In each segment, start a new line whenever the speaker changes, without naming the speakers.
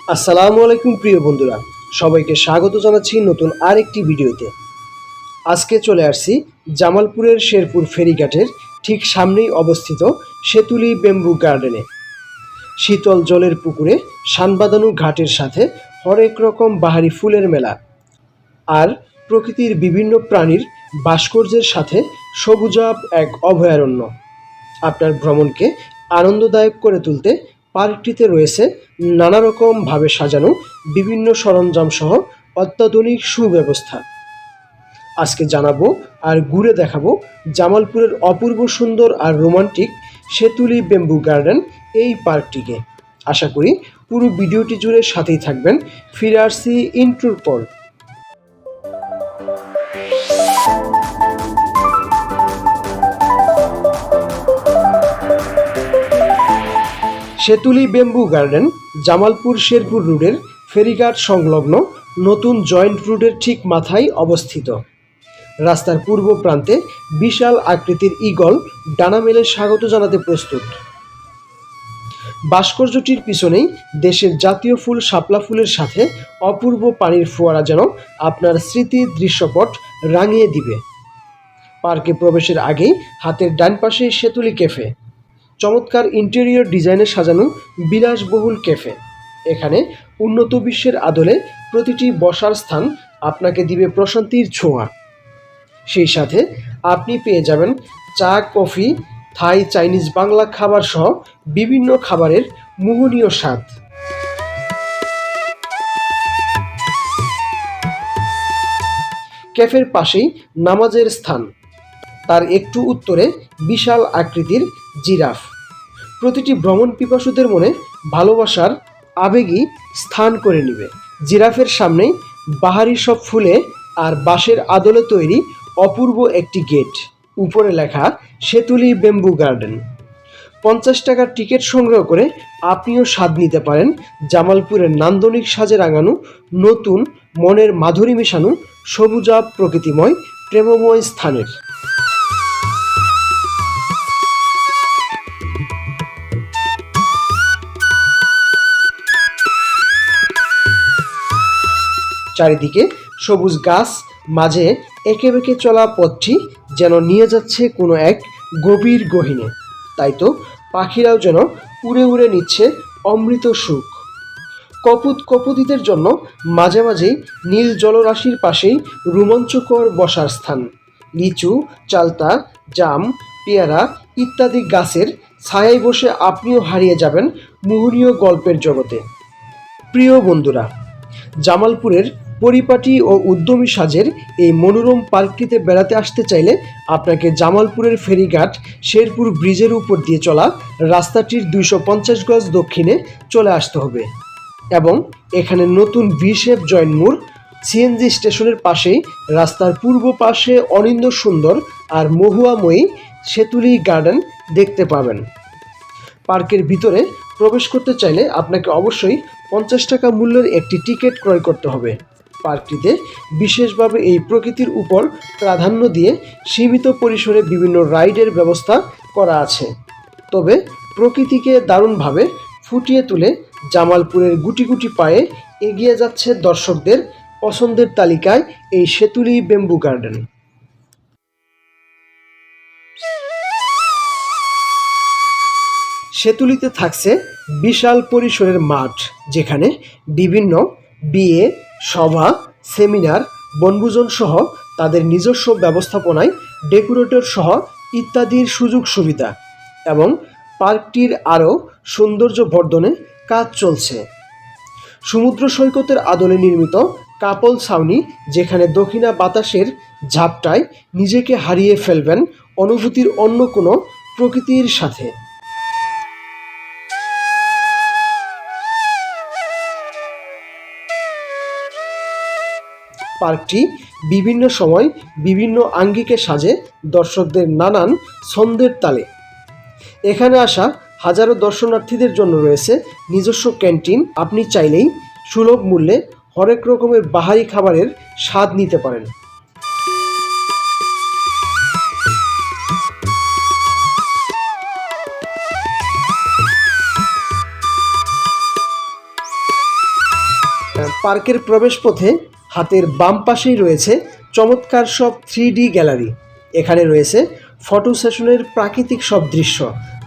আসসালামু আলাইকুম প্রিয় বন্ধুরা, সবাইকে স্বাগত জানাচ্ছি নতুন আরেকটি ভিডিওতে। আজকে চলে আসছি জামালপুরের শেরপুর ফেরিঘাটের ঠিক সামনেই অবস্থিত সেতুলি বেম্বু গার্ডেনে। শীতল জলের পুকুরে সানবাদানু ঘাটের সাথে হরেক রকম বাহারি ফুলের মেলা। আর প্রকৃতির বিভিন্ন প্রাণীর ভাস্কর্যের সাথে সবুজাব এক অভয়ারণ্য। আপনার ভ্রমণকে আনন্দদায়ক করে তুলতে পার্কটিতে রয়েছে নানা রকমভাবে সাজানো বিভিন্ন সরঞ্জাম সহ অত্যাধুনিক সুব্যবস্থা। আজকে জানাব আর ঘুরে দেখাবো জামালপুরের অপূর্ব সুন্দর আর রোমান্টিক সেতুলি বেম্বু গার্ডেন এই পার্কটিকে। আশা করি পুরো ভিডিওটি জুড়ে সাথেই থাকবেন। ফিরে আসছি ইন্ট্রোর পর। সেতুলি বেম্বু গার্ডেন, জামালপুর শেরপুর রোডের ফেরিঘাট সংলগ্ন নতুন জয়েন্ট রোডের ঠিক মাথায় অবস্থিত। রাস্তার পূর্ব প্রান্তে বিশাল আকৃতির ঈগল ডানা মেলে স্বাগত জানাতে প্রস্তুত। ভাস্কর্যটির পিছনেই দেশের জাতীয় ফুল শাপলা ফুলের সাথে অপূর্ব পানির ফোয়ারা যেন আপনার স্মৃতির দৃশ্যপট রাঙিয়ে দিবে। পার্কে প্রবেশের আগেই হাতের ডান পাশে সেতুলি ক্যাফে। চমৎকার ইন্টেরিয়র ডিজাইনে সাজানো বিলাসবহুল ক্যাফে। এখানে উন্নত বিশ্বের আদলে প্রতিটি বসার স্থান আপনাকে দিবে প্রশান্তির ছোঁয়া। সেই সাথে আপনি পেয়ে যাবেন চা, কফি, থাই, চাইনিজ বাংলা খাবার সহ বিভিন্ন খাবারের মোহনীয় স্বাদ। ক্যাফের পাশেই নামাজের স্থান। তার একটু উত্তরে বিশাল আকৃতির জিরাফ। প্রতিটি ভ্রমণ পিপাসুদের মনে ভালোবাসার আবেগই স্থান করে নেবে। জিরাফের সামনেই বাহারি সব ফুলে আর বাঁশের আদলে তৈরি অপূর্ব একটি গেট। উপরে লেখা, সেতুলি বেম্বু গার্ডেন। পঞ্চাশ টাকার টিকিট সংগ্রহ করে আপনিও স্বাদ নিতে পারেন জামালপুরের নান্দনিক সাজে রাঙানো, নতুন, মনের মাধুরী মেশানো সবুজাব প্রকৃতিময়, প্রেমময় স্থানের। চারিদিকে সবুজ গাছ, মাঝে একে বেঁকে চলা পথটি যেন নিয়ে যাচ্ছে কোনো এক গভীর গহীনে। তাই তো পাখিরাও যেন উড়ে উড়ে নিচ্ছে অমৃত সুখ। কপুত কপুতিদের জন্য মাঝে মাঝেই নীল জলরাশির পাশেই রোমাঞ্চকর বসার স্থান। লিচু, চালতা, জাম, পেয়ারা ইত্যাদি গাছের ছায়ায় বসে আপনিও হারিয়ে যাবেন মোহনীয় গল্পের জগতে। প্রিয় বন্ধুরা, জামালপুরের পরিপাটি ও উদ্যমী সাজের এই মনোরম পার্কটিতে বেড়াতে আসতে চাইলে আপনাকে জামালপুরের ফেরিঘাট, শেরপুর ব্রিজের উপর দিয়ে চলা রাস্তাটির দুইশো পঞ্চাশ গজ দক্ষিণে চলে আসতে হবে এবং এখানে নতুন ভি জয়েন্ট মোড়, সিএনজি স্টেশনের পাশেই রাস্তার পূর্ব পাশে অনিন্দ সুন্দর আর মহুয়াময়ী সেতুলি গার্ডেন দেখতে পাবেন। পার্কের ভিতরে প্রবেশ করতে চাইলে আপনাকে অবশ্যই পঞ্চাশ টাকা মূল্যের একটি টিকিট ক্রয় করতে হবে। পার্কটিতে বিশেষভাবে এই প্রকৃতির উপর প্রাধান্য দিয়ে সীমিত পরিসরে বিভিন্ন রাইডের ব্যবস্থা করা আছে। তবে প্রকৃতিকে দারুণভাবে ফুটিয়ে তুলে জামালপুরের গুটি গুটি পায়ে এগিয়ে যাচ্ছে দর্শকদের পছন্দের তালিকায় এই সেতুলি বেম্বু গার্ডেন। সেতুলিতে থাকছে বিশাল পরিসরের মাঠ, যেখানে বিভিন্ন বিয়ে সভা, সেমিনার, বনভোজন সহ তাদের নিজস্ব ব্যবস্থাপনায় ডেকোরেটর সহ ইত্যাদির সুযোগ সুবিধা এবং পার্কটির আরও সৌন্দর্য বর্ধনে কাজ চলছে। সমুদ্র সৈকতের আদলে নির্মিত কাপল ছাউনি, যেখানে দক্ষিণা বাতাসের ঝাপটায় নিজেকে হারিয়ে ফেলবেন অনুভূতির অন্য কোনো প্রকৃতির সাথে। পার্কটি বিভিন্ন সময় বিভিন্ন আঙ্গিকে সাজে দর্শকদের নানান ছন্দের তালে। এখানে আসা হাজারো দর্শনার্থীদের জন্য রয়েছে নিজস্ব ক্যান্টিন। আপনি চাইলেই সুলভ মূল্যে হরেক রকমের বাহারি খাবারের স্বাদ নিতে পারেন। পার্কের প্রবেশপথে হাতের বাম পাশেই রয়েছে চমৎকার সব থ্রি গ্যালারি। এখানে রয়েছে ফটো সেশনের প্রাকৃতিক সব দৃশ্য,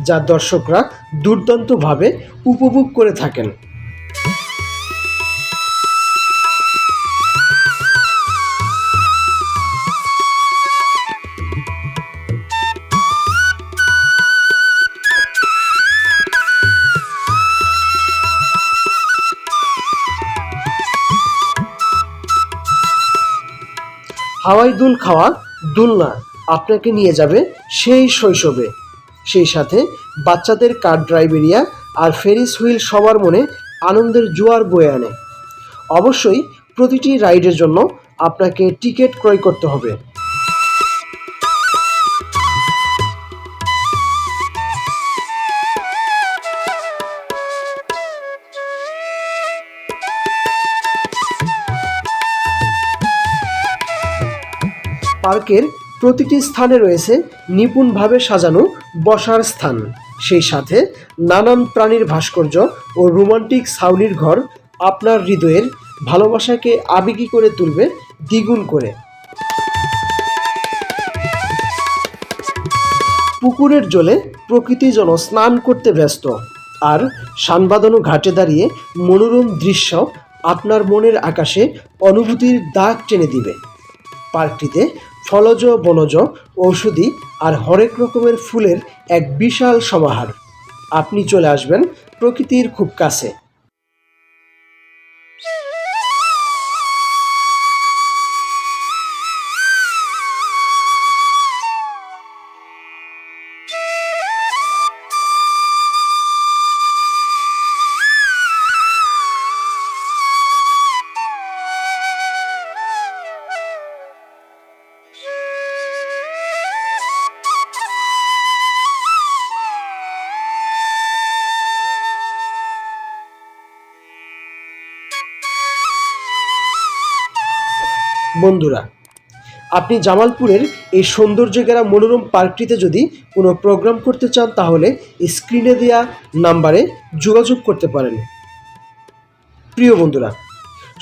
যা দর্শকরা দুর্দান্তভাবে উপভোগ করে থাকেন। হাওয়াই দুল খাওয়া দুলনা আপনাকে নিয়ে যাবে সেই শৈশবে। সেই সাথে বাচ্চাদের কার ড্রাইভ এরিয়া আর ফেরিস হুইল সবার মনে আনন্দের জোয়ার বয়ে আনে। অবশ্যই প্রতিটি রাইডের জন্য আপনাকে টিকিট ক্রয় করতে হবে। পার্কের প্রতিটি স্থানে রয়েছে নিপুণভাবে সাজানো বসার স্থান। সেই সাথে নানান প্রাণীর ভাস্কর্য ও রোমান্টিক ছাউনির ঘর আপনার হৃদয়ের ভালোবাসাকে আবেগী করে তুলবে, দ্বিগুণ করে। পুকুরের জলে প্রকৃতি যেন স্নান করতে ব্যস্ত। আর সানবাঁধানো ঘাটে দাঁড়িয়ে মনোরম দৃশ্য আপনার মনের আকাশে অনুভূতির দাগ টেনে দিবে। পার্কটিতে ফলজ বনজ, ঔষধি আর হরেক রকমের ফুলের এক বিশাল সমাহার। আপনি চলে আসবেন প্রকৃতির খুব কাছে। বন্ধুরা, আপনি জামালপুরের এই সৌন্দর্য গেরা মনোরম পার্কটিতে যদি কোনো প্রোগ্রাম করতে চান, তাহলে স্ক্রিনে দেওয়া নাম্বারে যোগাযোগ করতে পারেন। প্রিয় বন্ধুরা,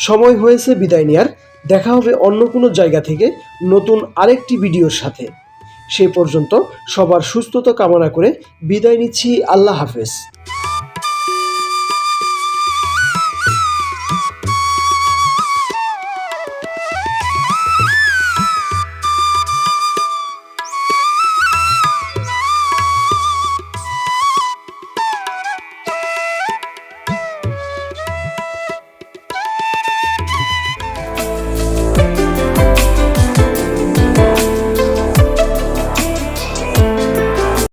সময় হয়েছে বিদায় নেওয়ার দেখা হবে অন্য কোনো জায়গা থেকে নতুন আরেকটি ভিডিওর সাথে। সে পর্যন্ত সবার সুস্থতা কামনা করে বিদায় নিচ্ছি। আল্লাহ হাফেজ।